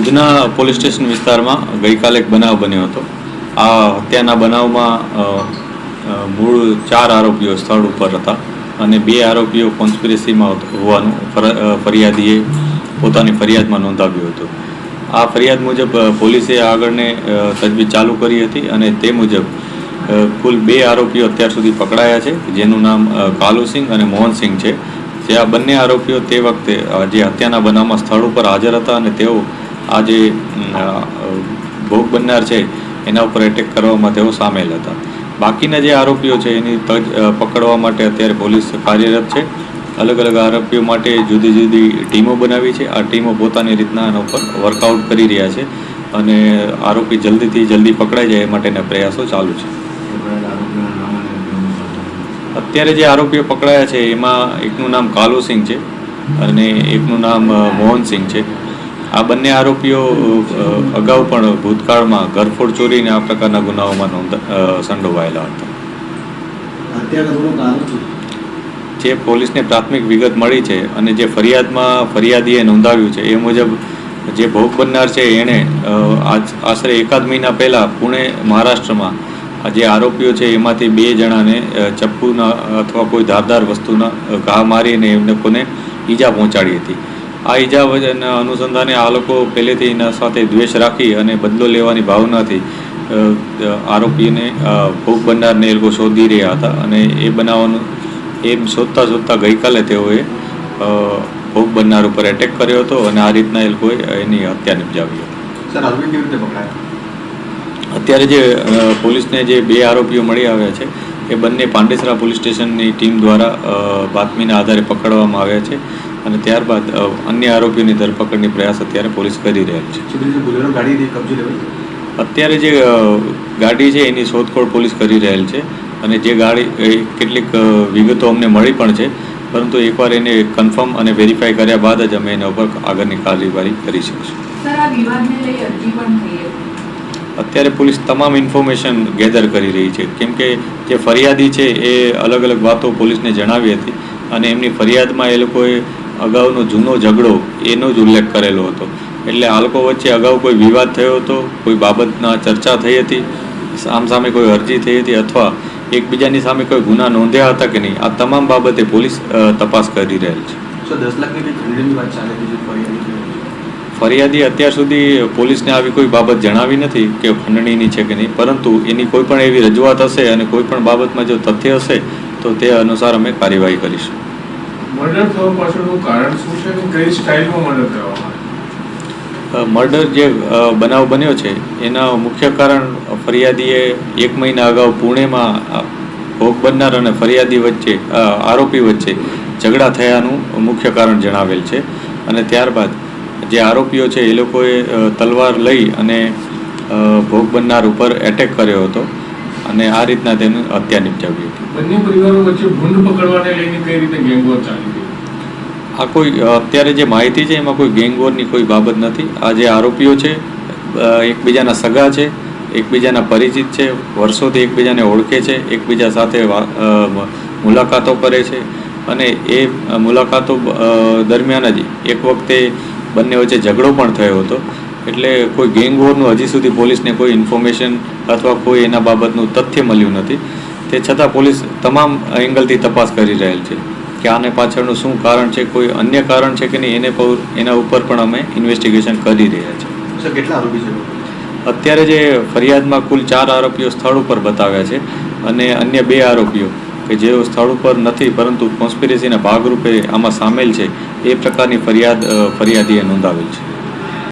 Udhna police station વિસ્તારમાં ગઈકાલે એક બનાવ બન્યો હતો. આ હત્યાના બનાવમાં મૂળ ચાર આરોપીઓ સ્થળ ઉપર હતા અને બે આરોપીઓ કોન્સ્પિરસીમાં હોવાનું ફર- ફરિયાદીએ પોતાની ફરિયાદમાં નોંધાવ્યું હતું. આ ફરિયાદ મુજબ પોલીસે આગળને તજવીજ ચાલુ કરી હતી અને તે મુજબ કુલ બે આરોપીઓ અત્યાર સુધી પકડાયા છે, જેનું નામ કાલુસિંહ અને મોહનસિંહ છે. જે આ બંને આરોપીઓ તે વખતે જે હત્યાના બનાવમાં સ્થળ ઉપર હાજર હતા અને તેઓ આ જે ભોગ બનનાર છે, એના ઉપર એટેક કરવામાં તેઓ સામેલ હતા. બાકીના જે આરોપીઓ છે, એની તજ પકડવા માટે અત્યારે પોલીસ કાર્યરત છે. અલગ અલગ આરોપીઓ માટે જુદી જુદી ટીમો બનાવી છે. આ ટીમો પોતાની રીતના આના ઉપર વર્કઆઉટ કરી રહ્યા છે અને આરોપી જલ્દીથી જલ્દી પકડાઈ જાય એ માટેના પ્રયાસો ચાલુ છે. અત્યારે જે આરોપીઓ પકડાયા છે, એમાં એકનું નામ કાલુસિંહ છે અને એકનું નામ મોહનસિંહ છે. આ બંને આરોપીઓ અગાઉ પણ ભૂતકાળમાં ઘરફોડ ચોરી અને આ પ્રકારના ગુનાઓમાં નોંધા સંડોવાયેલા હતા. જે પોલીસને પ્રાથમિક વિગત મળી છે અને જે ફરિયાદમાં ફરિયાદીએ નોંધાવ્યું છે એ મુજબ જે ભોગ બનનાર છે એણે આજ આશરે એકાદ મહિના પહેલાં પુણે મહારાષ્ટ્રમાં આ જે આરોપીઓ છે એમાંથી બે જણાને ચપ્પુના અથવા કોઈ ધારદાર વસ્તુના ઘા મારીને એમને લોકોને ઈજા પહોંચાડી હતી. આ ઈજા વજના અનુસંધાને આ લોકો પહેલેથી એના સાથે દ્વેષ રાખી અને બદલો લેવાની ભાવનાથી આરોપીને ભોગ બનનારને એ લોકો શોધી રહ્યા હતા. અને એ બનાવવાનું એમ શોધતા શોધતા ગઈકાલે તેઓએ ભોગ બનનાર ઉપર એટેક કર્યો હતો અને આ રીતના એ લોકોએ એની હત્યા નિપજાવી હતી. અત્યારે જે પોલીસને જે બે આરોપીઓ મળી આવ્યા છે એ બંને પાંડેસરા પોલીસ સ્ટેશનની ટીમ દ્વારા બાતમીના આધારે પકડવામાં આવ્યા છે. અને ત્યારબાદ અન્ય આરોપીઓની ધરપકડની પ્રયાસ અત્યારે પોલીસ કરી રહેલ છે. અત્યારે જે ગાડી છે એની શોધખોળ પોલીસ કરી રહેલ છે અને જે ગાડી કેટલીક વિગતો અમને મળી પણ છે પરંતુ એકવાર એને કન્ફર્મ અને વેરીફાઈ કર્યા બાદ જ અમે એના ઉપર આગળની કાર્યવાહી કરી શકીશું. સર આ વિવાદને લઈ અરજી પણ થઈ હતી. અત્યારે પોલીસ તમામ ઇન્ફોર્મેશન ગેધર કરી રહી છે. કેમ કે જે ફરિયાદી છે એ અલગ અલગ વાતો પોલીસને જણાવી હતી અને એમની ફરિયાદમાં એ લોકોએ અગાઉનો જૂનો ઝઘડો એનો જ ઉલ્લેખ કરેલો હતો. એટલે આ લોકો વચ્ચે અગાઉ કોઈ વિવાદ થયો હતો? કોઈ બાબતના ચર્ચા થઈ હતી? સામસામે કોઈ અરજી થઈ હતી? અથવા એકબીજાની સામે કોઈ ગુના નોંધ્યા હતા કે નહીં? આ તમામ બાબતે પોલીસ તપાસ કરી રહેલ છે. ફરિયાદી અત્યાર સુધી પોલીસને આવી કોઈ બાબત જણાવી નથી કે ખંડણીની છે કે નહીં પરંતુ એની કોઈ પણ એવી રજૂઆત હશે અને કોઈ પણ બાબતમાં જો તથ્ય હશે તો તે અનુસાર અમે કાર્યવાહી કરીશું. મર્ડર થવા પાછળનું કારણ શું છે અને કઈ સ્ટાઇલમાં મર્ડર કરવામાં મર્ડર જે બનાવ બન્યો છે, એના મુખ્ય કારણ ફરિયાદીએ એક મહિના અગાઉ પુણેમાં ભોગ બનનાર અને ફરિયાદી વચ્ચે આરોપી વચ્ચે ઝઘડા થયાનું મુખ્ય કારણ જણાવેલ છે. અને ત્યારબાદ જે આરોપીઓ છે એ લોકોએ તલવાર લઈ અને ભોગ બનનાર ઉપર એટેક કર્યો હતો. અને આ રીતના તેની હત્યા નિપજાવી હતી. બંને પરિવારો વચ્ચે ભૂંડ પકડવાને લઈને કઈ રીતે ગેંગવોર ચાલી રહી આ કોઈ અત્યારે જે માહિતી છે એમાં કોઈ ગેંગવોરની કોઈ બાબત નથી. આ જે આરોપીઓ છે એકબીજાના સગા છે એકબીજાના પરિચિત છે વર્ષોથી એકબીજાને ઓળખે છે એકબીજા સાથે મુલાકાતો કરે છે અને એ મુલાકાતો દરમિયાન જ એક વખતે બંને વચ્ચે ઝઘડો પણ થયો હતો. એટલે કોઈ ગેંગવોરનું હજી સુધી પોલીસને કોઈ ઇન્ફોર્મેશન અથવા કોઈ એના બાબતનું તથ્ય મળ્યું નથી. તે છતાં પોલીસ તમામ એંગલથી તપાસ કરી રહેલ છે કે આને પાછળનું શું કારણ છે કોઈ અન્ય કારણ છે કે નહીં એને એના ઉપર પણ અમે ઇન્વેસ્ટિગેશન કરી રહ્યા છીએ. કેટલા આરોપી છે? અત્યારે જે ફરિયાદમાં કુલ ચાર આરોપીઓ સ્થળ ઉપર બતાવ્યા છે અને અન્ય બે આરોપીઓ કે જેઓ સ્થળ ઉપર નથી પરંતુ કોન્સ્પિરસીના ભાગરૂપે આમાં સામેલ છે એ પ્રકારની ફરિયાદ ફરિયાદીએ નોંધાવેલ છે.